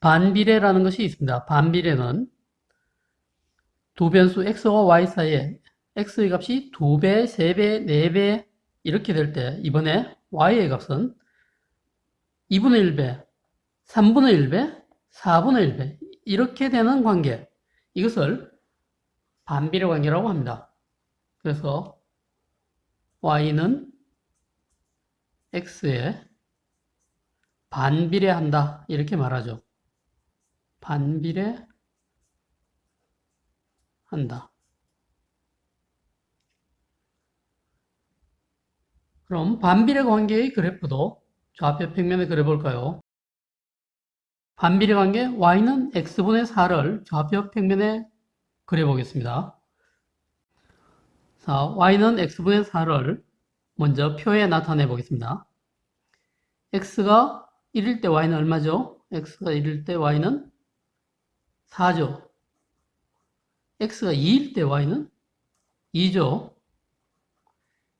반비례라는 것이 있습니다. 반비례는 두 변수 x와 y 사이에 x의 값이 2배, 3배, 4배 이렇게 될 때 이번에 y의 값은 2분의 1배, 3분의 1배, 4분의 1배 이렇게 되는 관계 이것을 반비례 관계라고 합니다. 그래서 y는 x에 반비례한다 이렇게 말하죠. 반비례 한다. 그럼 반비례 관계의 그래프도 좌표 평면에 그려볼까요? 반비례 관계 y는 x분의 4를 좌표 평면에 그려보겠습니다. 자, y는 x분의 4를 먼저 표에 나타내 보겠습니다. x가 1일 때 y는 얼마죠? x가 1일 때 y는 4죠. x가 2일 때 y는 2죠.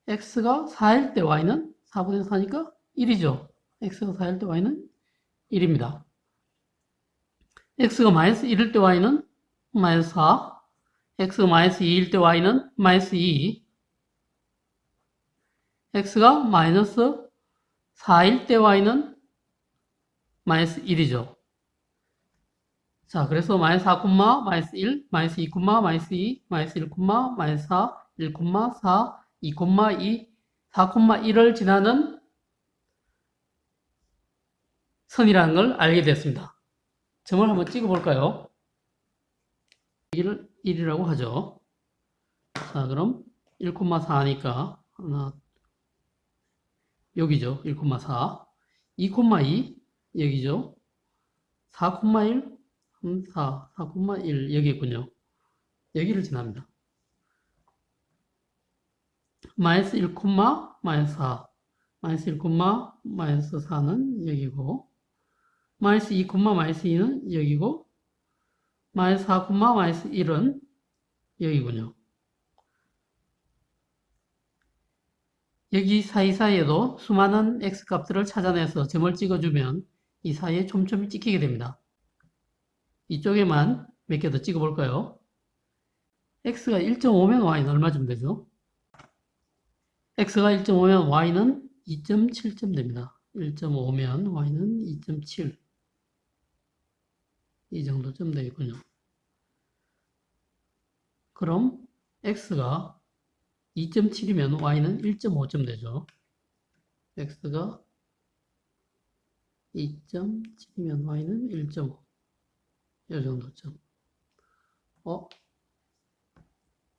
x가 4일 때 y는 4분의 4니까 1이죠. x가 4일 때 y는 1입니다. x가 마이너스 1일 때 y는 마이너스 4, x가 마이너스 2일 때 y는 마이너스 2, x가 마이너스 4일 때 y는 마이너스 1이죠. 자, 그래서 마이너스 4, 마이너스 1, 마이너스 2, 마이너스 2, 마이너스 1, 마이너스 4, 1, 4, 2, 2, 4, 1을 지나는 선이라는 걸 알게 됐습니다. 점을 한번 찍어 볼까요? 여기를 1이라고 하죠. 자, 그럼 1,4니까 하나 여기죠. 1,4 2,2 여기죠. 4,1 3, 4, 4,1 여기 있군요. 여기를 지납니다. 마이너스 1, 마이너스 4 마이너스 1, 마이너스 4는 여기고 마이너스 2, 마이너스 2는 여기고 마이너스 4, 마이너스 1은 여기군요. 여기 사이사이에도 수많은 x값들을 찾아내서 점을 찍어주면 이 사이에 촘촘히 찍히게 됩니다. 이쪽에만 몇 개 더 찍어 볼까요? x가 1.5면 y는 얼마쯤 되죠? x가 1.5면 y는 2.7점 됩니다. 1.5면 y는 2.7. 이 정도쯤 되겠군요. 그럼 x가 2.7이면 y는 1.5점 되죠. x가 2.7이면 y는 1.5. 이 정도쯤. 어?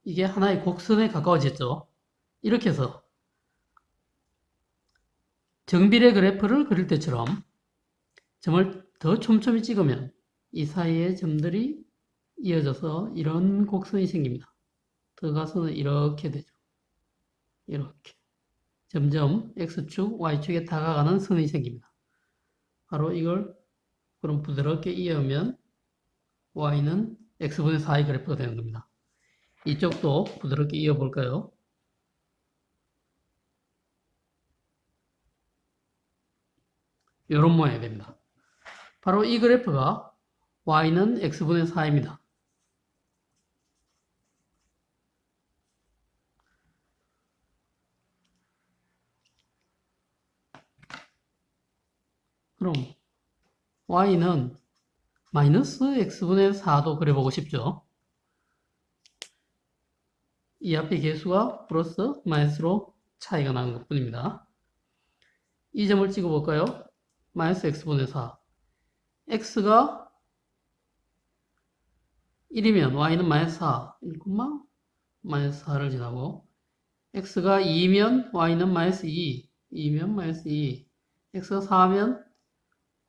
이게 하나의 곡선에 가까워졌죠. 이렇게 해서 정비례 그래프를 그릴 때처럼 점을 더 촘촘히 찍으면 이 사이의 점들이 이어져서 이런 곡선이 생깁니다. 더 가서는 이렇게 되죠. 이렇게. 점점 X축, Y축에 다가가는 선이 생깁니다. 바로 이걸 그럼 부드럽게 이으면 y는 x분의 4의 그래프가 되는 겁니다. 이쪽도 부드럽게 이어볼까요? 이런 모양이 됩니다. 바로 이 그래프가 y는 x분의 4입니다. 그럼 y는 마이너스 x분의 4도 그려보고 싶죠. 이 앞에 개수가 플러스 마이너스로 차이가 나는 것 뿐입니다. 이 점을 찍어볼까요? 마이너스 x분의 4. x가 1이면 y는 마이너스 4, 1, 마이너스 4를 지나고 x가 2면 y는 마이너스 2, 2면 마이너스 2, x가 4면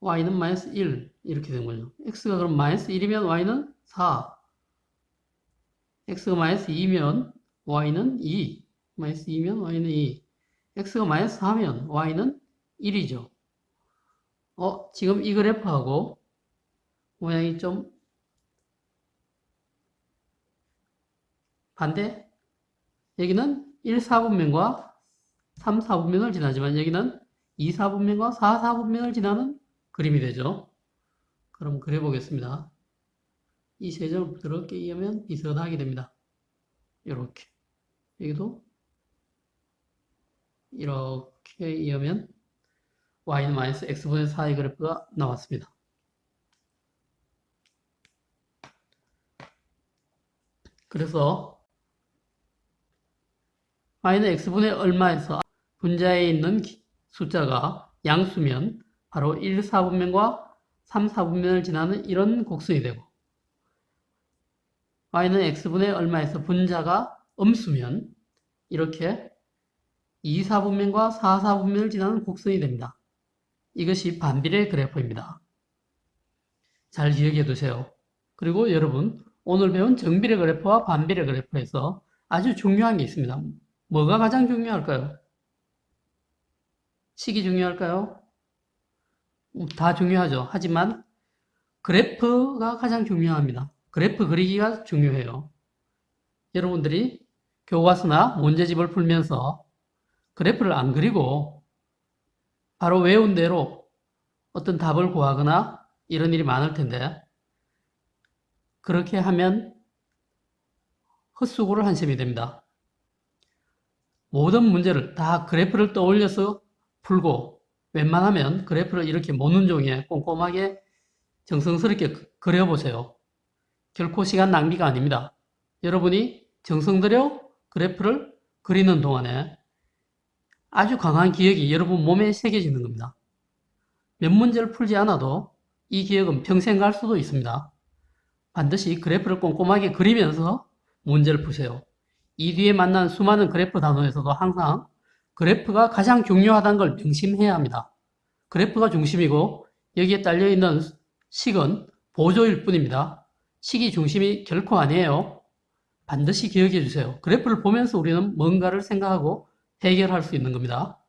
y는 마이너스 1 이렇게 되는군요. x가 그럼 마이너스 1이면 y는 4 x가 마이너스 2면 y는 2 마이너스 2면 y는 2 x가 마이너스 4면 y는 1이죠. 어, 지금 이 그래프하고 모양이 좀 반대? 여기는 1, 4분면과 3, 4분면을 지나지만 여기는 2, 4분면과 4, 4분면을 지나는 그림이 되죠. 그럼 그려 보겠습니다. 이 세 점을 부드럽게 이으면 비슷하게 됩니다. 이렇게. 여기도 이렇게 이으면 y는 x분의 4의 그래프가 나왔습니다. 그래서 y는 x분의 얼마에서 분자에 있는 기- 숫자가 양수면 바로 1, 4분면과 3, 4분면을 지나는 이런 곡선이 되고 y는 x분의 얼마에서 분자가 음수면 이렇게 2, 4분면과 4, 4분면을 지나는 곡선이 됩니다. 이것이 반비례 그래프입니다. 잘 기억해 두세요. 그리고 여러분 오늘 배운 정비례 그래프와 반비례 그래프에서 아주 중요한 게 있습니다. 뭐가 가장 중요할까요? 식이 중요할까요? 음, 다 중요하죠. 하지만 그래프가 가장 중요합니다. 그래프 그리기가 중요해요. 여러분들이 교과서나 문제집을 풀면서 그래프를 안 그리고 바로 외운 대로 어떤 답을 구하거나 이런 일이 많을 텐데 그렇게 하면 헛수고를 한 셈이 됩니다. 모든 문제를 다 그래프를 떠올려서 풀고 웬만하면 그래프를 이렇게 모눈 종이에 꼼꼼하게 정성스럽게 그- 그려보세요. 결코 시간 낭비가 아닙니다. 여러분이 정성 들여 그래프를 그리는 동안에 아주 강한 기억이 여러분 몸에 새겨지는 겁니다. 몇 문제를 풀지 않아도 이 기억은 평생 갈 수도 있습니다. 반드시 그래프를 꼼꼼하게 그리면서 문제를 푸세요. 이 뒤에 만난 수많은 그래프 단어에서도 항상 그래프가 가장 중요하다는 걸 명심해야 합니다. 그래프가 중심이고 여기에 딸려 있는 식은 보조일 뿐입니다. 식이 중심이 결코 아니에요. 반드시 기억해 주세요. 그래프를 보면서 우리는 뭔가를 생각하고 해결할 수 있는 겁니다.